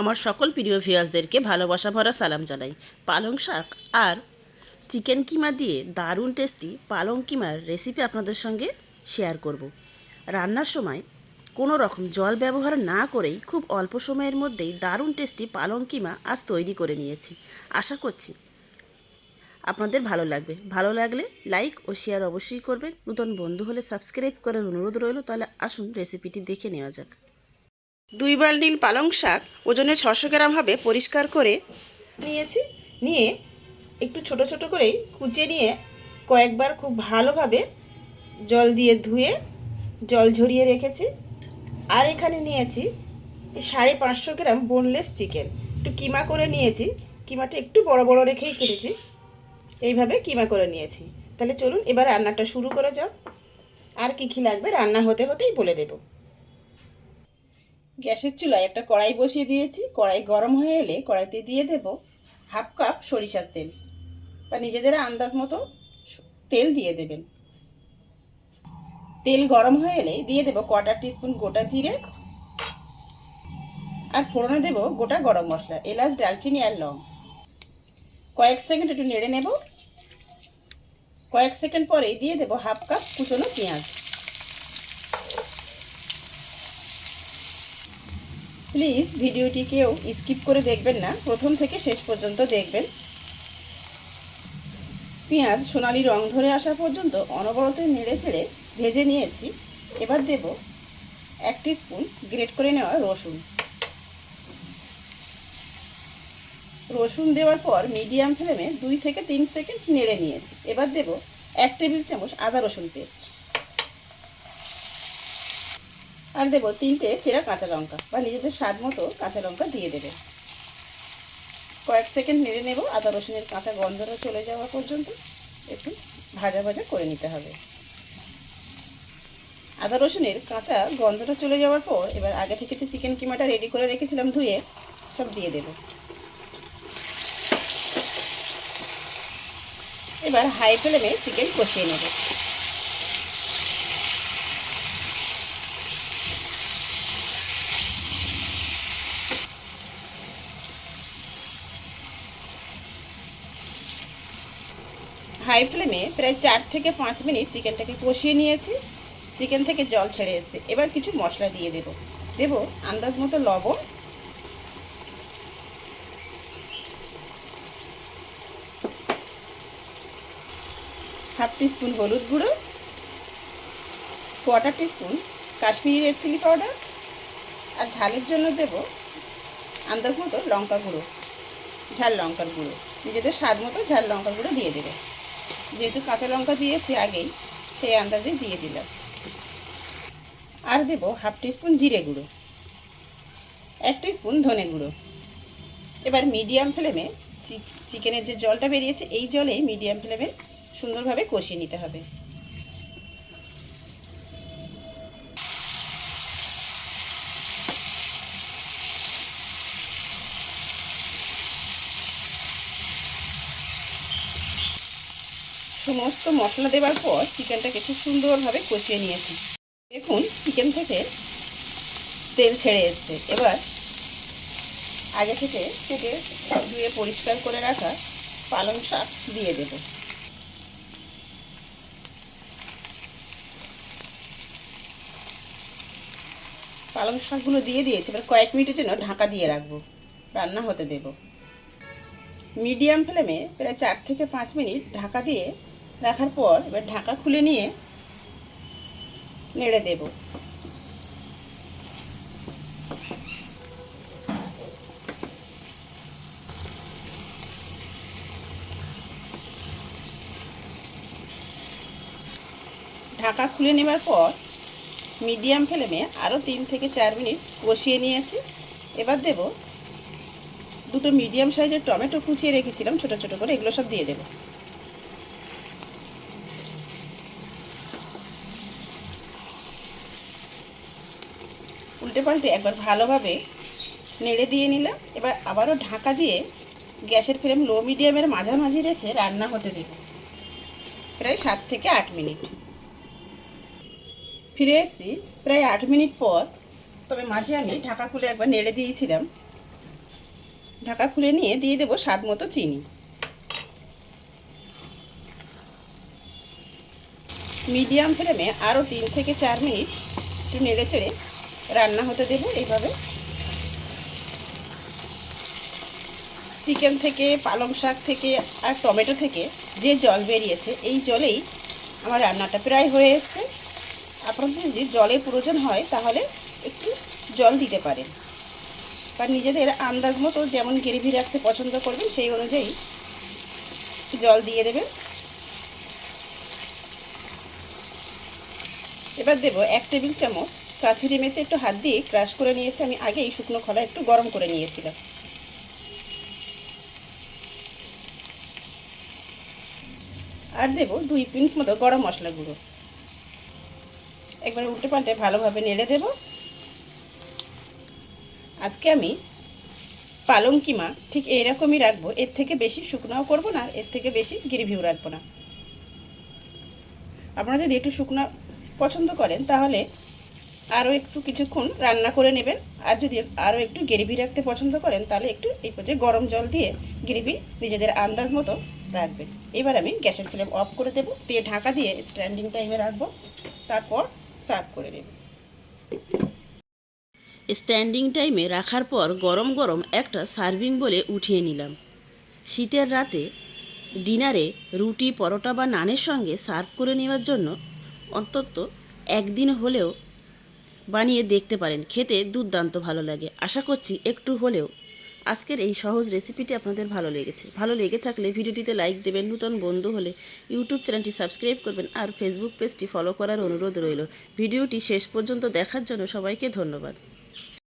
আমার সকল প্রিয় ভিউয়ার্সদেরকে ভালোবাসা ভরা সালাম জানাই। পালং শাক আর চিকেন কিমা দিয়ে দারুণ টেস্টি পালং কিমার রেসিপি আপনাদের সঙ্গে শেয়ার করব। রান্নার সময় কোনো রকম জল ব্যবহার না করেই খুব অল্প সময়ের মধ্যেই দারুণ টেস্টি পালং কিমা আজ তৈরি করে নিয়েছি। আশা করছি আপনাদের ভালো লাগবে। ভালো লাগলে লাইক ও শেয়ার অবশ্যই করবেন। নতুন বন্ধু হলে সাবস্ক্রাইব করার অনুরোধ রইল, তাহলে আসুন রেসিপিটি দেখে নেওয়া যাক। দুই বালডিল পালং শাক ওজনে ছশো গ্রাম হবে পরিষ্কার করে নিয়েছি। নিয়ে একটু ছোট ছোট করেই কুচে নিয়ে কয়েকবার খুব ভালোভাবে জল দিয়ে ধুয়ে জল ঝরিয়ে রেখেছি। আর এখানে নিয়েছি সাড়ে পাঁচশো গ্রাম বোনলেস চিকেন একটু কিমা করে নিয়েছি। কিমাটা একটু বড় বড় রেখেই কেটেছি। এইভাবে কিমা করে নিয়েছি। তাহলে চলুন এবার রান্নাটা শুরু করে যাও আর কী কী লাগবে রান্না হতে হতেই বলে দেবো। গ্যাসের চুলায় একটা কড়াই বসিয়ে দিয়েছি। কড়াই গরম হয়ে এলে কড়াইতে দিয়ে দেব হাফ কাপ সরিষার তেল বা নিজেদের আন্দাজ মতো তেল দিয়ে দেবেন। তেল গরম হয়ে এলে দিয়ে দেব কোয়ার্টার টিস্পুন গোটা জিরে আর ফোড়নে দেব গোটা গরম মশলা, এলাচ, ডালচিনি আর লং। কয়েক সেকেন্ড একটু নেড়ে নেব। কয়েক সেকেন্ড পরেই দিয়ে দেব হাফ কাপ কুচনো পেঁয়াজ। প্লিজ ভিডিওটি কেউ স্কিপ করে দেখবেন না। প্রথম থেকে শেষ পর্যন্ত দেখবেন। পেঁয়াজ সোনালি রং ধরে আসা পর্যন্ত অনবরত নেড়ে চেড়ে ভেজে নিয়েছি। এবার দেব এক স্পুন গ্রেট করে নেওয়া রসুন। রসুন দেওয়ার পর মিডিয়াম ফ্লেমে দুই থেকে তিন সেকেন্ড নেড়ে নিয়েছি। এবার দেব এক টেবিল চামচ আদা রসুন পেস্ট। আর দেবো তিনটে চেরা কাঁচা লঙ্কা বা নিজেদের স্বাদ মতো কাঁচা লঙ্কা দিয়ে দেবে। কয়েক সেকেন্ড নেড়ে নেব, আদা রসুনের কাঁচা গন্ধটা চলে যাওয়া পর্যন্ত একটু ভাজা ভাজা করে নিতে হবে। আদা রসুনের কাঁচা গন্ধটা চলে যাওয়ার পর এবার আগে থেকে যে চিকেন কিমাটা রেডি করে রেখেছিলাম ধুয়ে, সব দিয়ে দেব। এবার হাই ফ্লেমে চিকেন কষিয়ে নেব। হাই ফ্লেমে প্রায় চার থেকে পাঁচ মিনিট চিকেনটাকে কষিয়ে নিয়েছি। চিকেন থেকে জল ছেড়ে এসছে। এবার কিছু মশলা দিয়ে দেব। দেব আন্দাজ মতো লবণ। হাফ টিস্পুন হলুদ গুঁড়ো। Quarter teaspoon Kashmiri red chilli powder. আর ঝালের জন্য দেব আন্দাজ মতো লঙ্কা গুঁড়ো। ঝাল লঙ্কার গুঁড়ো। নিজেদের স্বাদ মতো ঝাল লঙ্কার গুঁড়ো দিয়ে দেবে। যেহেতু কাঁচা লঙ্কা দিয়েছি আগেই, সেই আন্দাজে দিয়ে দিলাম। আর দেব হাফ টিস্পুন জিরে গুঁড়ো, এক টিস্পুন ধনে গুঁড়ো। এবার মিডিয়াম ফ্লেমে চিকেনের যে জলটা বেরিয়েছে, এই জলে মিডিয়াম ফ্লেমে সুন্দরভাবে কষিয়ে নিতে হবে। সমস্ত মশলা দেওয়ার পর চিকেনটাকে খুব সুন্দরভাবে কষিয়ে নিয়েছি। দেখুন, চিকেন থেকে তেল ছেড়ে এসছে। এবার আগে থেকে কেটে ধুয়ে পরিষ্কার করে রাখা পালং শাক দিয়ে দেব। পালং শাকগুলো দিয়ে দিয়েছি। এবার কয়েক মিনিটের জন্য ঢাকা দিয়ে রাখব। রান্না হতে দেব। মিডিয়াম ফ্লেমে প্রায় চার থেকে পাঁচ মিনিট ঢাকা দিয়ে রাখার পর এবার ঢাকা খুলে নিয়ে নেড়ে দেব। ঢাকা খুলে নেবার পর মিডিয়াম ফ্লেমে আরও তিন থেকে চার মিনিট কষিয়ে নিয়েছি। এবার দেব দুটো মিডিয়াম সাইজের টমেটো কুচিয়ে রেখেছিলাম, ছোটো ছোটো করে এগুলো সব দিয়ে দেবো। উল্টে পাল্টে একবার ভালোভাবে নেড়ে দিয়ে নিলাম। এবার আবারও ঢাকা দিয়ে গ্যাসের ফ্লেম লো মিডিয়ামের মাঝামাঝি রেখে রান্না হতে দেব। প্রায় সাত থেকে আট মিনিট। ফিরে এসেছি প্রায় আট মিনিট পর, তবে মাঝে আমি ঢাকা খুলে একবার নেড়ে দিয়েছিলাম। ঢাকা খুলে নিয়ে দিয়ে দেবো স্বাদ মতো চিনি। মিডিয়াম ফ্লেমে আরও তিন থেকে চার মিনিট একটু নেড়ে চেড়ে রান্না হতে দেবো এইভাবে। চিকেন থেকে, পালং শাক থেকে আর টমেটো থেকে যে জল বেরিয়েছে, এই জলেই আমার রান্নাটা প্রায় হয়ে এসছে। আপনাদের যদি জলের প্রয়োজন হয়, তাহলে একটু জল দিতে পারেন। বা নিজেদের আন্দাজ মতো যেমন গ্রেভি রাখতে পছন্দ করবেন, সেই অনুযায়ী জল দিয়ে দেবেন। এবার দেব এক টেবিল চামচ কাসুরি মেথি একটু হাত দিয়ে ক্রাশ করে নিয়েছি। আমি আগেই শুকনো খোলা একটু গরম করে নিয়েছিলাম। আর দেব দুই পিন্স মতো গরম মশলা গুঁড়ো। একবার উল্টে পাল্টে ভালোভাবে নেড়ে দেব। আজকে আমি পালং কিমা ঠিক এইরকমই রাখব। এর থেকে বেশি শুকনাও করব না, এর থেকে বেশি গ্রেভিও রাখব না। আপনারা যদি একটু শুকনো পছন্দ করেন, তাহলে আরও একটু কিছুক্ষণ রান্না করে নেবেন। আর যদি আরও একটু গ্রেভি রাখতে পছন্দ করেন, তাহলে একটু এই পর্যায়ে গরম জল দিয়ে গ্রেভি নিজেদের আন্দাজ মতো রাখবেন। এবার আমি গ্যাসের ফ্লেম অফ করে দেবো, দিয়ে ঢাকা দিয়ে স্ট্যান্ডিং টাইমে রাখব। তারপর সার্ভ করে দেব স্ট্যান্ডিং টাইমে রাখার পর গরম গরম একটা সার্ভিং বলে উঠিয়ে নিলাম। শীতের রাতে ডিনারে রুটি, পরোটা বা নানের সঙ্গে সার্ভ করে নেওয়ার জন্য অন্তত একদিন হলেও বানিয়ে দেখতে পারেন। খেতে দুর্দান্ত ভালো লাগে। আশা করছি একটু হলেও আজকের এই সহজ রেসিপিটি আপনাদের ভালো লেগেছে। ভালো লেগে থাকলে ভিডিওটিতে লাইক দেবেন, নূতন বন্ধু হলে ইউটিউব চ্যানেলটি সাবস্ক্রাইব করবেন আর ফেসবুক পেজটি ফলো করার অনুরোধ রইল। ভিডিওটি শেষ পর্যন্ত দেখার জন্য সবাইকে ধন্যবাদ।